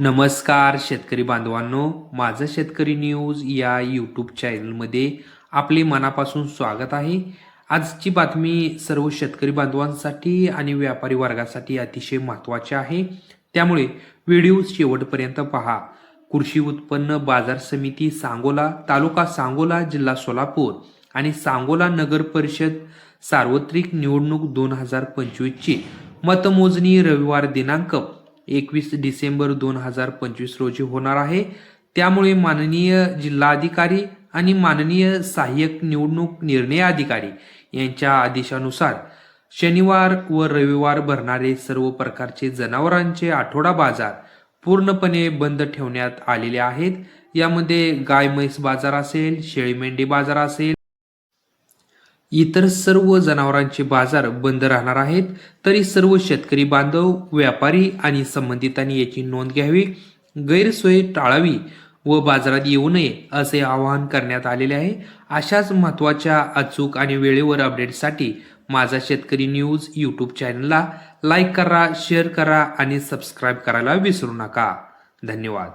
नमस्कार शेतकरी बांधवांनो. माझं शेतकरी न्यूज या यूट्यूब चॅनलमध्ये आपले मनापासून स्वागत आहे. आजची बातमी सर्व शेतकरी बांधवांसाठी आणि व्यापारी वर्गासाठी अतिशय महत्त्वाची आहे. त्यामुळे व्हिडिओ शेवटपर्यंत पहा. कृषी उत्पन्न बाजार समिती सांगोला तालुका सांगोला जिल्हा सोलापूर आणि सांगोला नगर परिषद सार्वत्रिक निवडणूक दोन हजार पंचवीसची मतमोजणी रविवार दिनांक एकवीस डिसेंबर दोन हजार पंचवीस रोजी होणार आहे. त्यामुळे माननीय जिल्हाधिकारी आणि माननीय सहाय्यक निवडणूक निर्णय अधिकारी यांच्या आदेशानुसार शनिवार व रविवार भरणारे सर्व प्रकारचे जनावरांचे आठवडा बाजार पूर्णपणे बंद ठेवण्यात आलेले आहेत. यामध्ये गाय म्हैस बाजार असेल शेळी मेंढी बाजार असेल इतर सर्व जनावरांचे बाजार बंद राहणार आहेत. तरी सर्व शेतकरी बांधव व्यापारी आणि संबंधितांनी याची नोंद घ्यावी गैरसोय टाळावी व बाजारात येऊ नये असे आवाहन करण्यात आलेले आहे. अशाच महत्त्वाच्या अचूक आणि वेळेवर अपडेटसाठी माझा शेतकरी न्यूज यूट्यूब चॅनलला लाईक करा शेअर करा आणि सबस्क्राईब करायला विसरू नका. धन्यवाद.